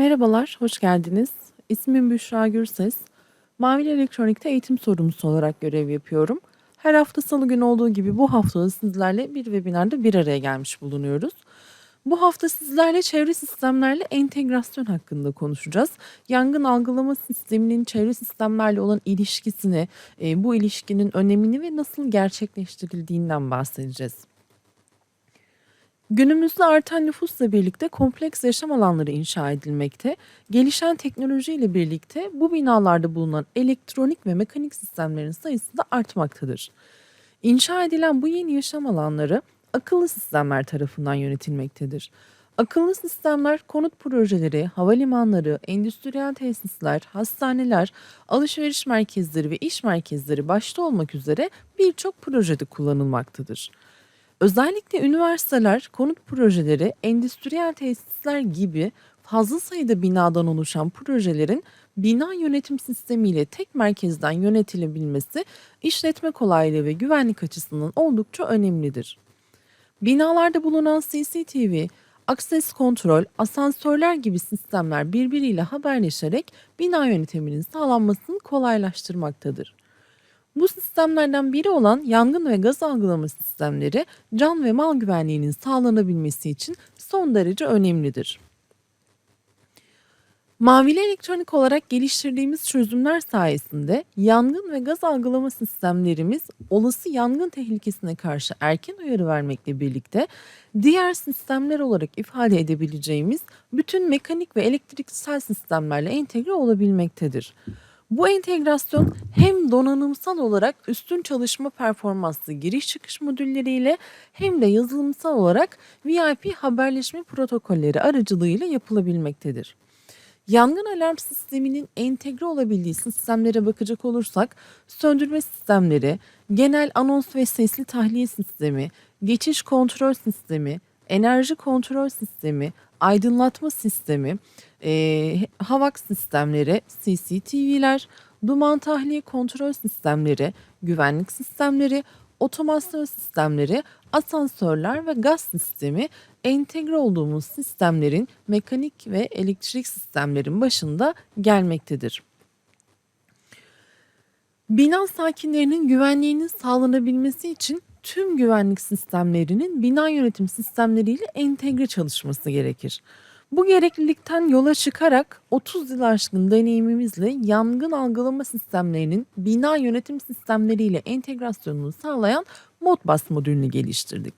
Merhabalar, hoş geldiniz. İsmim Büşra Gürses. Mavili Elektronik'te eğitim sorumlusu olarak görev yapıyorum. Her hafta salı günü olduğu gibi bu hafta da sizlerle bir webinarda bir araya gelmiş bulunuyoruz. Bu hafta sizlerle çevre sistemlerle entegrasyon hakkında konuşacağız. Yangın algılama sisteminin çevre sistemlerle olan ilişkisini, e, bu ilişkinin önemini ve nasıl gerçekleştirildiğinden bahsedeceğiz. Günümüzde artan nüfusla birlikte kompleks yaşam alanları inşa edilmekte. Gelişen teknolojiyle birlikte bu binalarda bulunan elektronik ve mekanik sistemlerin sayısı da artmaktadır. İnşa edilen bu yeni yaşam alanları akıllı sistemler tarafından yönetilmektedir. Akıllı sistemler konut projeleri, havalimanları, endüstriyel tesisler, hastaneler, alışveriş merkezleri ve iş merkezleri başta olmak üzere birçok projede kullanılmaktadır. Özellikle üniversiteler, konut projeleri, endüstriyel tesisler gibi fazla sayıda binadan oluşan projelerin bina yönetim sistemiyle tek merkezden yönetilebilmesi işletme kolaylığı ve güvenlik açısından oldukça önemlidir. Binalarda bulunan CCTV, akses kontrol, asansörler gibi sistemler birbiriyle haberleşerek bina yönetiminin sağlanmasını kolaylaştırmaktadır. Bu sistemlerden biri olan yangın ve gaz algılama sistemleri can ve mal güvenliğinin sağlanabilmesi için son derece önemlidir. Mavili elektronik olarak geliştirdiğimiz çözümler sayesinde yangın ve gaz algılama sistemlerimiz olası yangın tehlikesine karşı erken uyarı vermekle birlikte diğer sistemler olarak ifade edebileceğimiz bütün mekanik ve elektriksel sistemlerle entegre olabilmektedir. Bu entegrasyon hem donanımsal olarak üstün çalışma performanslı giriş çıkış modülleriyle hem de yazılımsal olarak VIP haberleşme protokolleri aracılığıyla yapılabilmektedir. Yangın alarm sisteminin entegre olabildiği sistemlere bakacak olursak söndürme sistemleri, genel anons ve sesli tahliye sistemi, geçiş kontrol sistemi, enerji kontrol sistemi, aydınlatma sistemi, e, HAVAK sistemleri, CCTV'ler, duman tahliye kontrol sistemleri, güvenlik sistemleri, otomasyon sistemleri, asansörler ve gaz sistemi entegre olduğumuz sistemlerin mekanik ve elektrik sistemlerin başında gelmektedir. Bina sakinlerinin güvenliğinin sağlanabilmesi için tüm güvenlik sistemlerinin bina yönetim sistemleriyle entegre çalışması gerekir. Bu gereklilikten yola çıkarak 30 yıl aşkın deneyimimizle yangın algılama sistemlerinin bina yönetim sistemleriyle entegrasyonunu sağlayan Modbus modülünü geliştirdik.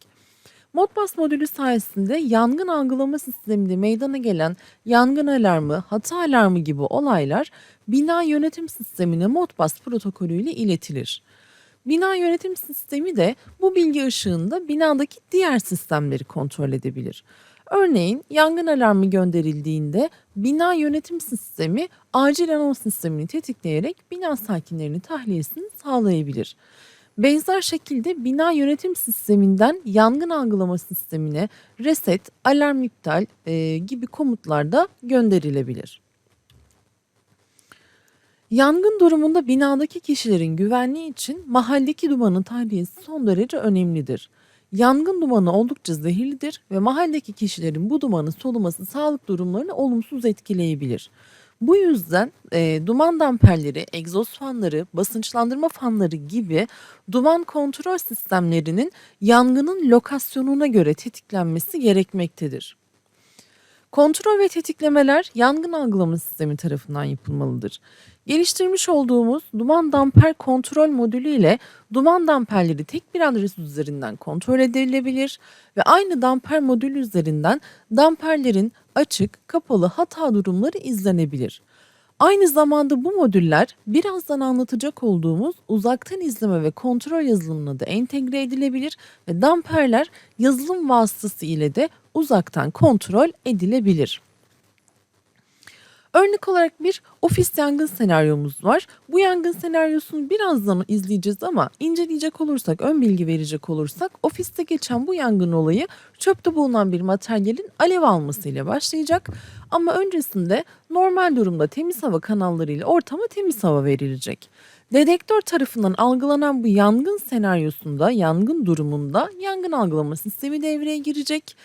Modbus modülü sayesinde yangın algılama sisteminde meydana gelen yangın alarmı, hata alarmı gibi olaylar bina yönetim sistemine Modbus protokolüyle iletilir. Bina yönetim sistemi de bu bilgi ışığında binadaki diğer sistemleri kontrol edebilir. Örneğin yangın alarmı gönderildiğinde bina yönetim sistemi acil anons sistemini tetikleyerek bina sakinlerinin tahliyesini sağlayabilir. Benzer şekilde bina yönetim sisteminden yangın algılama sistemine reset, alarm iptal e, gibi komutlar da gönderilebilir. Yangın durumunda binadaki kişilerin güvenliği için mahalledeki dumanın tahliyesi son derece önemlidir. Yangın dumanı oldukça zehirlidir ve mahalledeki kişilerin bu dumanı soluması sağlık durumlarını olumsuz etkileyebilir. Bu yüzden e, duman damperleri, egzoz fanları, basınçlandırma fanları gibi duman kontrol sistemlerinin yangının lokasyonuna göre tetiklenmesi gerekmektedir. Kontrol ve tetiklemeler yangın algılama sistemi tarafından yapılmalıdır. Geliştirmiş olduğumuz duman damper kontrol modülü ile duman damperleri tek bir adres üzerinden kontrol edilebilir ve aynı damper modülü üzerinden damperlerin açık, kapalı hata durumları izlenebilir. Aynı zamanda bu modüller birazdan anlatacak olduğumuz uzaktan izleme ve kontrol yazılımına da entegre edilebilir ve damperler yazılım vasıtası ile de uzaktan kontrol edilebilir. Örnek olarak bir ofis yangın senaryomuz var. Bu yangın senaryosunu birazdan izleyeceğiz ama inceleyecek olursak, ön bilgi verecek olursak ofiste geçen bu yangın olayı çöpte bulunan bir materyalin alev almasıyla başlayacak. Ama öncesinde normal durumda temiz hava kanallarıyla ortama temiz hava verilecek. Dedektör tarafından algılanan bu yangın senaryosunda, yangın durumunda yangın algılama sistemi devreye girecek.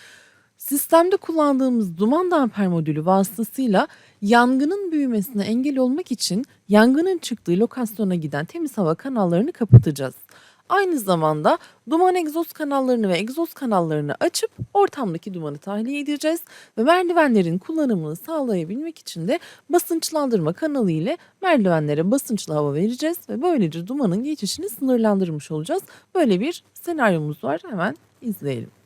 Sistemde kullandığımız duman damper modülü vasıtasıyla yangının büyümesine engel olmak için yangının çıktığı lokasyona giden temiz hava kanallarını kapatacağız. Aynı zamanda duman egzoz kanallarını ve egzoz kanallarını açıp ortamdaki dumanı tahliye edeceğiz ve merdivenlerin kullanımını sağlayabilmek için de basınçlandırma kanalı ile merdivenlere basınçlı hava vereceğiz ve böylece dumanın geçişini sınırlandırmış olacağız. Böyle bir senaryomuz var. Hemen izleyelim.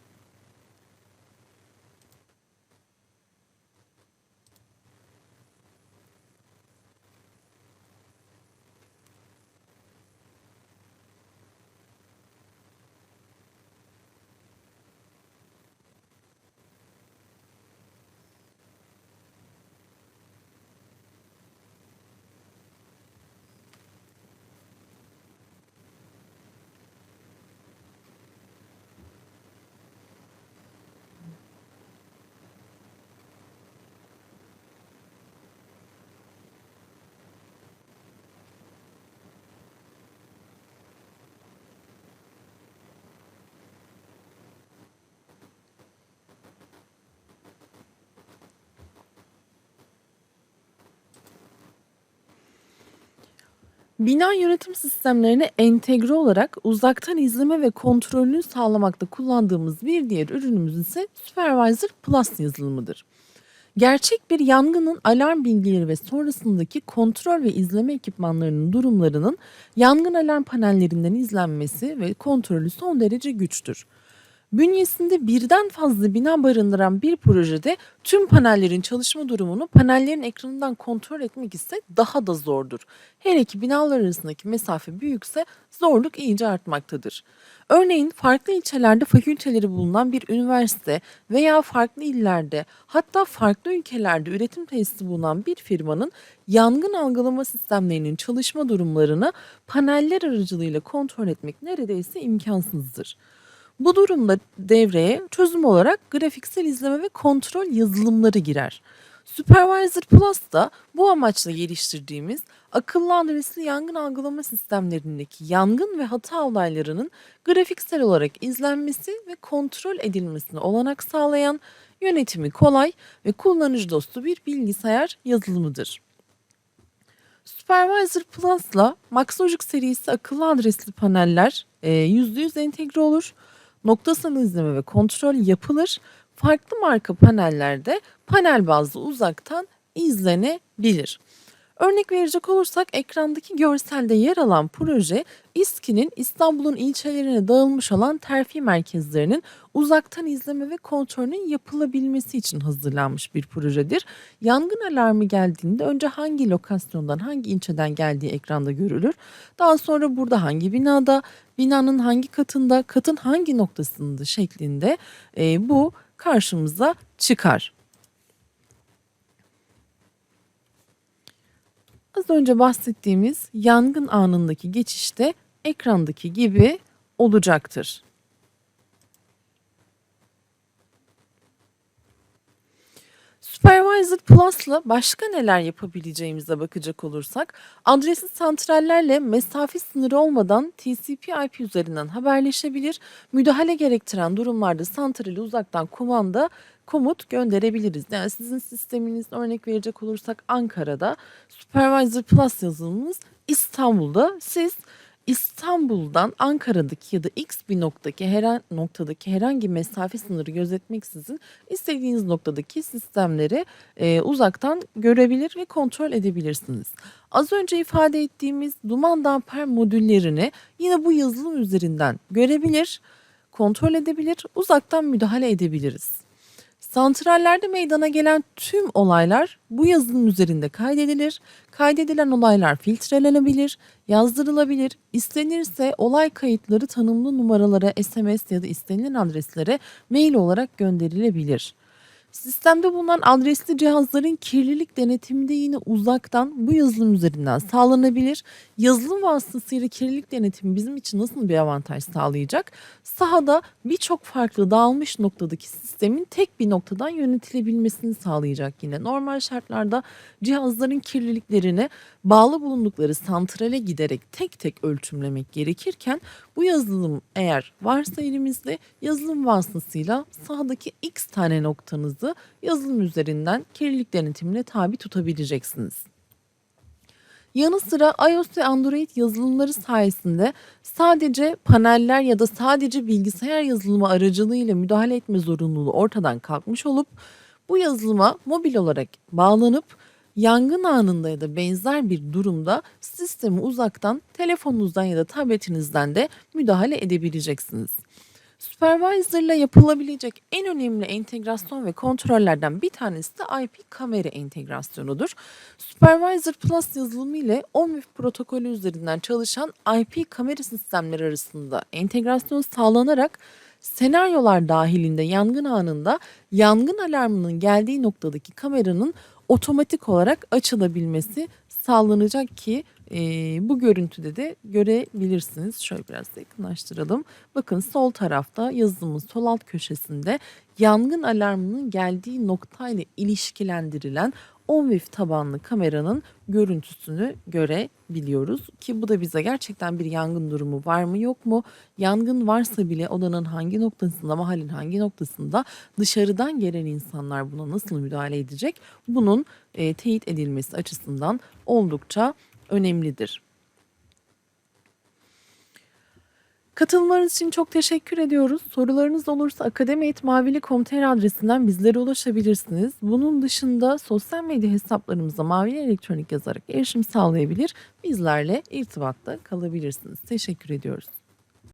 Bina yönetim sistemlerine entegre olarak uzaktan izleme ve kontrolünü sağlamakta kullandığımız bir diğer ürünümüz ise Supervisor Plus yazılımıdır. Gerçek bir yangının alarm bilgileri ve sonrasındaki kontrol ve izleme ekipmanlarının durumlarının yangın alarm panellerinden izlenmesi ve kontrolü son derece güçtür. Bünyesinde birden fazla bina barındıran bir projede tüm panellerin çalışma durumunu panellerin ekranından kontrol etmek ise daha da zordur. Hele ki binalar arasındaki mesafe büyükse zorluk iyice artmaktadır. Örneğin farklı ilçelerde fakülteleri bulunan bir üniversite veya farklı illerde hatta farklı ülkelerde üretim tesisi bulunan bir firmanın yangın algılama sistemlerinin çalışma durumlarını paneller aracılığıyla kontrol etmek neredeyse imkansızdır. Bu durumda devreye çözüm olarak grafiksel izleme ve kontrol yazılımları girer. Supervisor Plus da bu amaçla geliştirdiğimiz akıllı adresli yangın algılama sistemlerindeki yangın ve hata olaylarının grafiksel olarak izlenmesi ve kontrol edilmesine olanak sağlayan yönetimi kolay ve kullanıcı dostu bir bilgisayar yazılımıdır. Supervisor Plus'la Maxlogic serisi akıllı adresli paneller %100 entegre olur noktasal izleme ve kontrol yapılır. Farklı marka panellerde panel bazlı uzaktan izlenebilir. Örnek verecek olursak ekrandaki görselde yer alan proje İSKİ'nin İstanbul'un ilçelerine dağılmış olan terfi merkezlerinin uzaktan izleme ve kontrolünün yapılabilmesi için hazırlanmış bir projedir. Yangın alarmı geldiğinde önce hangi lokasyondan, hangi ilçeden geldiği ekranda görülür. Daha sonra burada hangi binada, binanın hangi katında, katın hangi noktasında şeklinde e, bu karşımıza çıkar. Az önce bahsettiğimiz yangın anındaki geçişte ekrandaki gibi olacaktır. Supervisor Plus'la başka neler yapabileceğimize bakacak olursak, adresi santrallerle mesafe sınırı olmadan TCP/IP üzerinden haberleşebilir, müdahale gerektiren durumlarda santrali uzaktan kumanda komut gönderebiliriz. Yani sizin sisteminiz örnek verecek olursak Ankara'da, Supervisor Plus yazılımınız İstanbul'da. Siz İstanbul'dan Ankara'daki ya da X bir noktadaki herhangi noktadaki herhangi mesafe sınırı gözetmeksizin istediğiniz noktadaki sistemleri e, uzaktan görebilir ve kontrol edebilirsiniz. Az önce ifade ettiğimiz duman damper modüllerini yine bu yazılım üzerinden görebilir, kontrol edebilir, uzaktan müdahale edebiliriz. Santrallerde meydana gelen tüm olaylar bu yazılım üzerinde kaydedilir. Kaydedilen olaylar filtrelenebilir, yazdırılabilir. İstenirse olay kayıtları tanımlı numaralara SMS ya da istenilen adreslere mail olarak gönderilebilir. Sistemde bulunan adresli cihazların kirlilik denetimi de yine uzaktan bu yazılım üzerinden sağlanabilir. Yazılım vasıtasıyla kirlilik denetimi bizim için nasıl bir avantaj sağlayacak? Sahada birçok farklı dağılmış noktadaki sistemin tek bir noktadan yönetilebilmesini sağlayacak yine. Normal şartlarda cihazların kirliliklerini bağlı bulundukları santrale giderek tek tek ölçümlemek gerekirken bu yazılım eğer varsa elimizde yazılım vasıtasıyla sahadaki x tane noktanızı yazılım üzerinden kirlilik denetimine tabi tutabileceksiniz. Yanı sıra iOS ve Android yazılımları sayesinde sadece paneller ya da sadece bilgisayar yazılımı aracılığıyla müdahale etme zorunluluğu ortadan kalkmış olup bu yazılıma mobil olarak bağlanıp yangın anında ya da benzer bir durumda sistemi uzaktan telefonunuzdan ya da tabletinizden de müdahale edebileceksiniz. Supervisor ile yapılabilecek en önemli entegrasyon ve kontrollerden bir tanesi de IP kamera entegrasyonudur. Supervisor Plus yazılımı ile OMIF protokolü üzerinden çalışan IP kamera sistemleri arasında entegrasyon sağlanarak senaryolar dahilinde yangın anında yangın alarmının geldiği noktadaki kameranın otomatik olarak açılabilmesi sağlanacak ki e, bu görüntüde de görebilirsiniz. Şöyle biraz da yakınlaştıralım. Bakın sol tarafta yazılımın sol alt köşesinde yangın alarmının geldiği noktayla ilişkilendirilen OnWave tabanlı kameranın görüntüsünü görebiliyoruz ki bu da bize gerçekten bir yangın durumu var mı yok mu? Yangın varsa bile odanın hangi noktasında, mahallin hangi noktasında dışarıdan gelen insanlar buna nasıl müdahale edecek? Bunun e, teyit edilmesi açısından oldukça önemlidir. Katılımlarınız için çok teşekkür ediyoruz. Sorularınız olursa akademi.mavili.com.tr adresinden bizlere ulaşabilirsiniz. Bunun dışında sosyal medya hesaplarımıza Mavili Elektronik yazarak erişim sağlayabilir, bizlerle irtibatta kalabilirsiniz. Teşekkür ediyoruz.